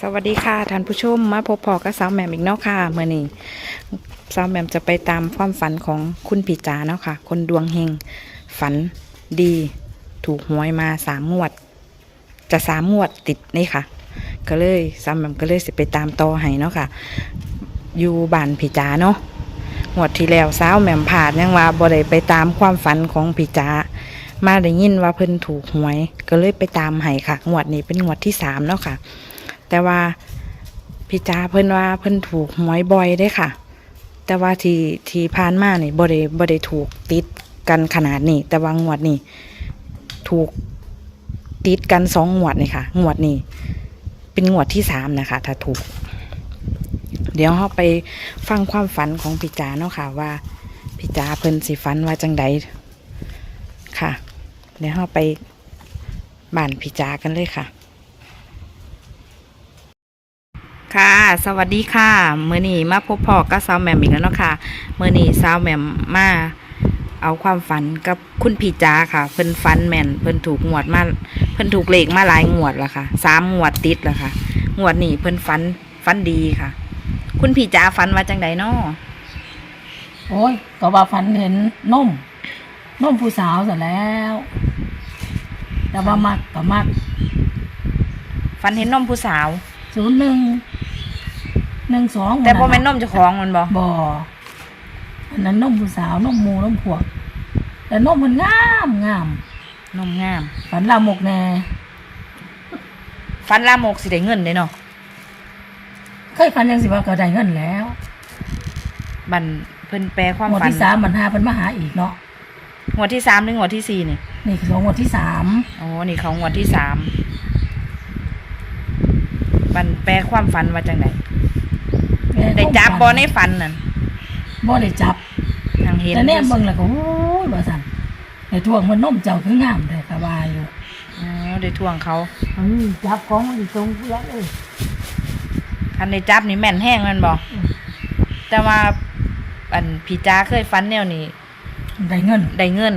สวัสดีค่ะท่านผู้ชมมาพบพอกับสาวแหม่มอีกเนาะค่ะเมื่อนี้สาวแหม่มจะไปตามความฝันของคุณปีจาเนาะค่ะ คนดวงเฮงฝันดี ถูกหวยมาสามงวด จะสามงวดติดนี่ค่ะ ก็เลยสาวแหม่มก็เลยสิไปตามต่อให้เนาะค่ะ อยู่บ้านปีจาเนาะงวดที่แล้วสาวแหม่มผ่านยังว่าบ่ได้ไปตามความฝันของปีจามาได้ยินว่าเพิ่นถูกหวย ก็เลยไปตามให้ค่ะงวดนี้เป็นงวดที่สามเนาะค่ะ แต่ว่าพี่จ้าเพิ่นว่าเพิ่นถูกหวยบ่อยเด้ค่ะ แต่ว่าที่ที่ผ่านมานี่บ่ได้บ่ได้ถูกติดกันขนาดนี้ แต่ว่างวดนี้ถูกติดกันสองงวดนี่ค่ะ งวดนี้เป็นงวดที่สามนะคะ ถ้าถูก เดี๋ยวเราไปฟังความฝันของพี่จาเนาะค่ะ ว่าพี่จาเพิ่นสิฝันว่าจังใดค่ะ เดี๋ยวเราไปบ้านพี่จากันเลยค่ะ ค่ะ สวัสดีค่ะเมื่อนี้มาพบพ่อกับสาวแหม่มอีกแล้วเนาะค่ะเมื่อนี้สาวแหม่มมาเอาความฝันกับคุณพี่จาค่ะ เพิ่นฝันแม่นเพิ่นถูกงวดมาเพิ่นถูกเลขมาหลายงวดแล้วค่ะสามงวดติดแล้วค่ะ งวดนี้เพิ่นฝันฝันดีค่ะ คุณพี่จาฝันว่าจังใดเนาะโอ้ยก็ว่าฝันเห็นนมนมผู้สาวเสร็จแล้ว แต่ว่ามักก็มักฝันเห็นนมผู้สาวศูนย์หนึ่ง หนึ่งสองแต่บ่แม่นนมเจ้าของมันบ่บ่อันนั้นนมผู้สาวนมหมูนมพวก แต่นมมันงามงามนมงาม ฝันลามกแน่ฝันลามกสิได้เงินเด้เนาะเคยฝันยังสิว่าก็ได้เงินแล้วบันเพิ่นแปลความงวดฝันที่สามบรรหาเป็นมาหาอีกเนาะงวดที่สามหรืองวดที่สี่นี่นี่คือของงวดที่สามอ๋อนี่เขางวดที่สามมันแปลความฝันว่าจังได ได้จับบอในฝันนั่นบ่ได้จับทางเห็นแต่แน่เบิ่งแล้วก็โอ้ยบ่สั่นในทวงมันนมเจ้าคืองามแต่ก็ว่าอยู่อ๋อได้ทวงเขาอืมจับของมันอยู่ตรงเพื่อนเลยคันได้จับนี่แม่นแห้งแมันบอกอืมแต่ว่าอันพี่จ้าเคยฝันแนวนี้ได้เงินได้เงิน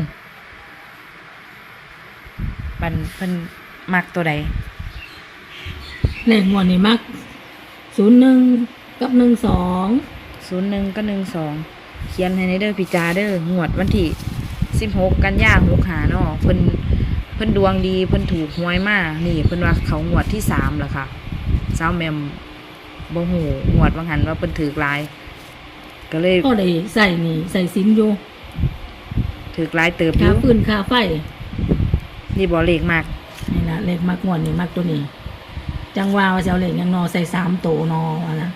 บันเพิ่นมักตัวใดเลขงวดนี่มักศูนย์หนึ่ง กับหนึ่งสองศูนย์หนึ่งก็หนึ่งสองเขียนให้ในเด้อพี่จ้าเด้องวดวันที่สิบหกกันยาหกหาเนาะเพิ่นเพิ่นดวงดีเพิ่นถูกหวยมานี่เพิ่นว่าเขางวดที่สามแล้วค่ะสาวแมมบ่หูงวดบางหันว่าเพิ่นถือกหลาย ก็เลยก็ได้ใส่นี่ใส่สินอยู่ถือกหลายเติบอค่ายู่ฟืนค่าไฟนี่บ่เลขมากนี่ละเลขมักงวดนี่มักตัวนี้ จังว่าว่าจะเอาเลขหยังนอใส่สามโตวนอว่านะ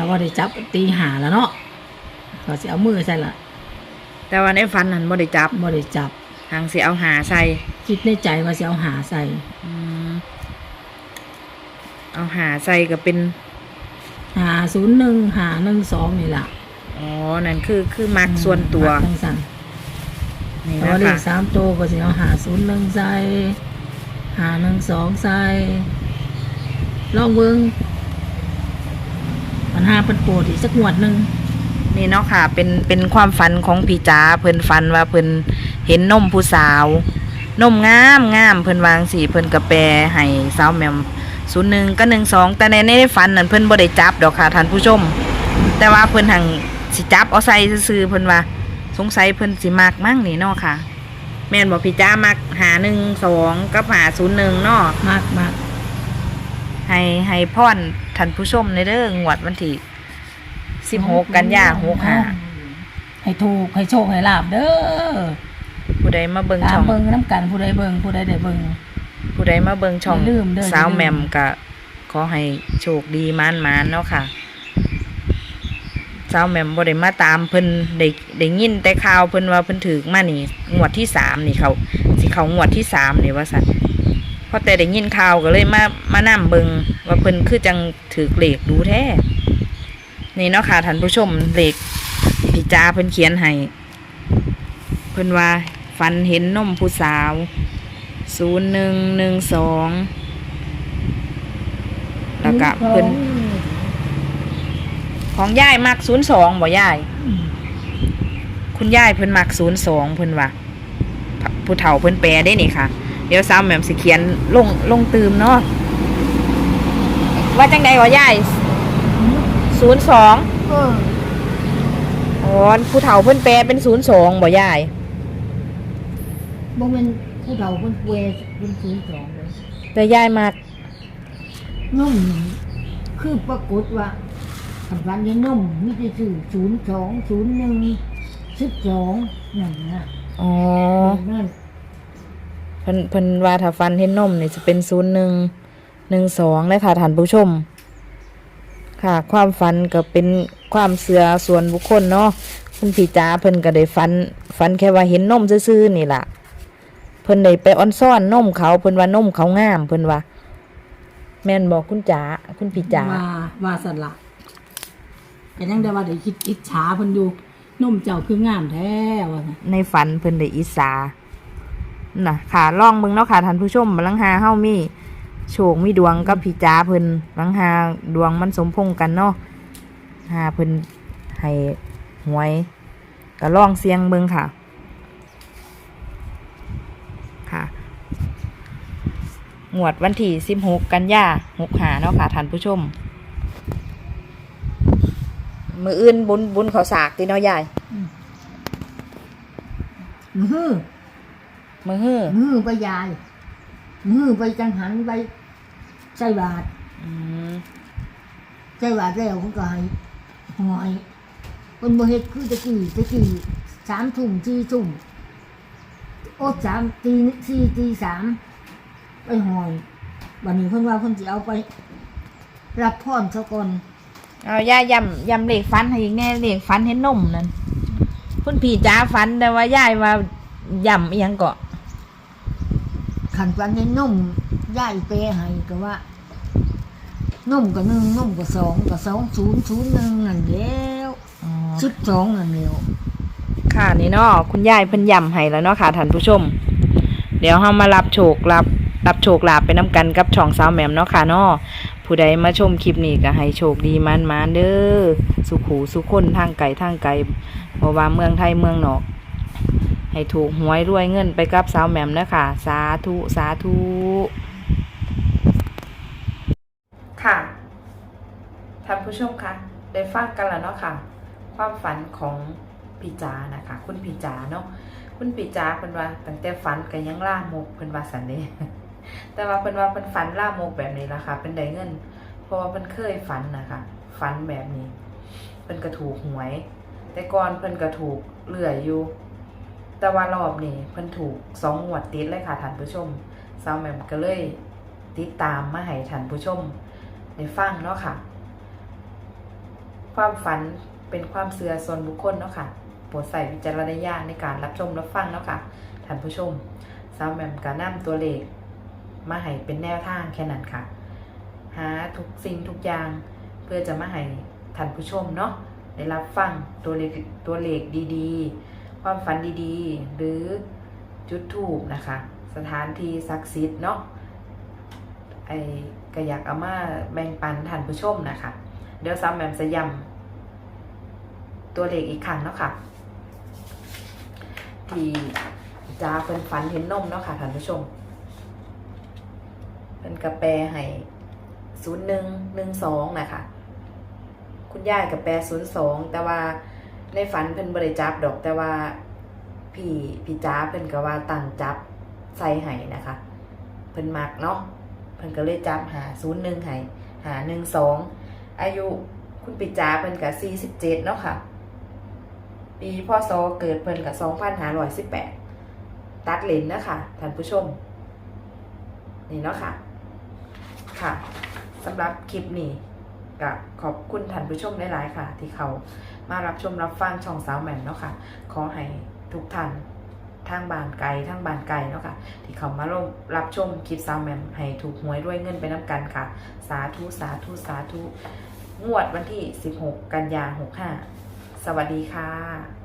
ถ้าว่าได้จับตีหาแล้วเนาะก็สิเอามือใส่ละแต่ว่าในฝันนั้นบ่ได้จับบ่ได้จับทางสิเอาหาใส่ คิดในใจว่าสิเอาหาใส่อืมเอาหาใส่ก็เป็นหาศูนย์หนึ่งหาหนึ่งสองนี่ล่ะอ๋อ นั่นคือคือมักส่วนตัวมักทั้งสั่นนี่แต่นะว่าเลคะขสามตัวก็สิเอาหาศูนย์หนึ่งใส่หาหนึ่งสองใส่ลองเบิ้ง ปัญหาเป็นโปรดอีกสักงวดหนึ่งนี่เนาะค่ะ เป็นเป็นความฝันของพี่จ๋าเพิ่นฝันว่าเพิ่นเห็นนมผู้สาว นมงามงามเพิ่นวางสีเพิ่นกระแปรให้สาวแหมมศูนย์หนึ่งก็หนึ่งสองแต่ในในฝันนั้นเพิ่นบ่ได้จับดอกค่ะท่านผู้ชม แต่ว่าเพิ่นหังสิจับเอาใส่ซื่อๆเพิ่นว่า สงสัยเพิ่นสิมักมั่งนี่เนาะค่ะ แม่นบอกพี่จ๋ามักหาหนึ่งสองกับหาศูนย์หนึ่งเนาะมากมาก ให้ให้พ่อนท่านผู้ชมในเรื่องงวดวันที่สิบหกกันยาหกหาให้ถูกให้โชคให้ลาบเด้อผู้ใดมาเบิ่งตาช่มอง เบิ่งน้ำกันผู้ใดเบิ่งผู้ใดได้เบิ่ง ผู้ใดมาเบิ่งช่องอย่าลืมเด้อสาวอย่าลืม แหมมก็ขอให้โชคดีมานมานๆเนาะค่ะ สาวแหมมบ่ได้มาตามเพิ่นได้ได้ยินแต่ข่าวเพิ่นว่าเพิ่นถือมานี่งวดที่สามนี่เขาสิเขางวดที่สามนี่ว่าสัน พอแต่ได้ยินข่าวก็เลยมามานํเบิงว่าเพิ่นคือจังถือเหลขดูแท้ นี่เนาะค่ะท่านผู้ชมเหลขพี่จาเพิ่นเขียนให้เพิ่นว่าฝันเห็นนมผู้สาวศูนย์หนึ่งหนึ่งสองแล้วก็เพิ่นของยายมักศูนย์สองบ่ยาย คุณยายเพิ่นมักศูนย์สองเพิ่นว่าผู้เฒ่าเพิ่นแปลได้นี่ค่ะ เดี๋ยวซ้ำแหม่มสิเขียนลงลงตืมเนาะว่าจังใดวะยายศูนย์สองเอออ๋อผู้เฒ่าเพิ่นแปลเป็นศูนย์สองบ่ยายบ่แม่นผู้เฒ่าเพิ่นป่วยเพิ่นศูนย์สองเลยแต่ยายมากนุ่มนี่คือปรากฏว่าคำพันธ์ในนุ่มมีแต่ชื่อศูนย์สองศูนย์หนึ่งสิบสองนั่นนะอ๋อนั่น เพิ่นเพิ่นว่าถ้าฟันเห็นนมนี่จะเป็นศูนย์หนึ่งหนึ่งสองเลยค่ะท่านผู้ชม ค่ะ ความฝันก็เป็นความเสือส่วนบุคคลเนาะคุณพี่จ๋าเพิ่นก็ได้ฝันฝันแค่ว่าเห็นนมซื่อๆนี่ล่ะ เพิ่นได้ไปอ้อนซ่อนนมเขาเพิ่นว่านมเขางาม เพิ่นว่า แม่นบอกคุณจ๋าคุณพี่จ๋าว่าว่าสันละก็ยังได้ว่าได้คิดอิจฉาเพิ่นอยู่นมเจ้าคืองามแท้ว่าซั่นในฝันเพิ่นได้อิสา นะค่ะลองเบิ่งเนาะค่ะท่านผู้ชมบังหาเฮามีโชคมีดวงกับพี่จ๋าเพิ่นบังหาดวงมันสมพงกันเนาะหาเพิ่นให้หวยก็ล่องเสียงเบิ่งค่ะ ค่ะงวดวันที่16กันยา65เนาะค่ะท่านผู้ชม มืออื่นบุญบุญเขาสากติเนาะยายมือ มือฮื้อมือไปยาย มือไปจังหันไปใส่บาทอืมใส่บาทแล้วเขาก็ให้หอยคนบ่เฮ็ดคือตะกี้ตะกี้สามทุ่มสี่ทุ่มโอ้สามตีสี่ตีสามไปหอยวันนี้เพิ่นว่าเพิ่นสิเอาไป รับพรซะก่อนเอาย่ายำยำเหล็กฟันให้อีกแน่เหล็กฟันเห็นนมนั่นคุณพี่จ้าฟันแต่ว่ายายว่ายำอีหยังเกาะ ขันวันนี้นุ่มย่ายเปให้ก็ว่านุ่มก็หนึ่งนุ่มก็สองก็สองศูนย์ศูนย์หนึ่งนั่นแล้วอ๋อสิบสองนั่นแล้วค่ะนี่เนาะคุณยายเพิ่นยำให้แล้วเนาะค่ะท่านผู้ชม เดี๋ยวเฮามารับโชครับ รับโชคลาภไปน้ำกันกับช่องสาวแหม่มเนาะค่ะเนาะผู้ใดมาชมคลิปนี้ก็ให้โชคดีมันมาเด้อสุขหูสุขคนทางไกลทางไกลเพราะว่าเมืองไทยเมืองนอก ให้ถูกหวยรวยเงินไปกับสาวแหม่มเนะค่ะสาธุ สาธุ ค่ะท่านผู้ชมคะได้ฟังกันแล้วเนาะค่ะ ความฝันของพี่จานะคะ คุณพี่จาเนาะคุณพี่จาเพิ่นว่าตั้งแต่ฝันก็ยังล่ามกเพิ่นว่าสันเด้แต่ว่าเพิ่นว่าเพิ่นฝันล่ามกแบบนี้ล่ะค่ะเป็นได้เงิน เพราะว่าเพิ่นเคยฝันนะคะฝันแบบนี้เพิ่นก็ถูกหวย แต่ก่อนเพิ่นก็ถูกเลื่อยอยู่ แต่ว่ารอบนี้เพิ่นถูกสองงวดติดเลยค่ะท่านผู้ชมสาวแหม่มก็เลยติดตามมาให้ท่านผู้ชมได้ฟังเนาะค่ะ ความฝันเป็นความเสื่อส่วนบุคคลเนาะค่ะโปรดใส่วิจารณญาณในการรับชมรับฟังเนาะค่ะท่านผู้ชมสาวแหม่มก็นำตัวเลขมาให้เป็นแนวทางแค่นั้นค่ะ หาทุกสิ่งทุกอย่างเพื่อจะมาให้ท่านผู้ชมเนาะได้รับฟังตัวเลขตัวเลขดีๆ ความฝันดีๆ หรือจุดถูกนะคะ สถานที่ศักดิ์สิทธิ์เนาะไอ้ก็อยากเอามาแบ่งปันท่านผู้ชมนะคะ เดี๋ยวซ้ำแหมมจะย้ำตัวเลขอีกครั้งเนาะค่ะ ที่จ้าเป็นฝันเห็นนมเนาะค่ะท่านผู้ชมเป็นกระแปลให้ศูนย์หนึ่งหนึ่งสองนะคะ คุณยายกับแปลศูนย์สองแต่ว่า ในฝันเพิ่นบริจับดอกแต่ว่าพี่พี่จ้าเพิ่นก็ว่าตั้งจับใส่ให้นะคะ เพิ่นมักเนาะเพิ่นก็เลยจับหาศูนย์หนึ่งให้หาหนึ่งสองอายุคุณปิจ้าเพิ่นกับสี่สิบเจ็ดเนาะค่ะ ปีพศเกิดเพิ่นกับสองพันห้าร้อยสิบแปดตัดเลนนะคะท่านผู้ชม นี่เนาะค่ะ ค่ะสำหรับคลิปนี้ก็ขอบคุณท่านผู้ชมหลายๆค่ะ ที่เขา มารับชมรับฟังช่องสาวแหม่มเนาะค่ะ ขอให้ทุกท่านทางบานไกลทางบานไกลเนาะค่ะ ที่เขามาร่วมรับชมคลิปสาวแหม่มให้ถูกหวยด้วยเงินไปน้ำกันค่ะ สาธุสาธุสาธุงวดวันที่ 16 กันยา65 สวัสดีค่ะ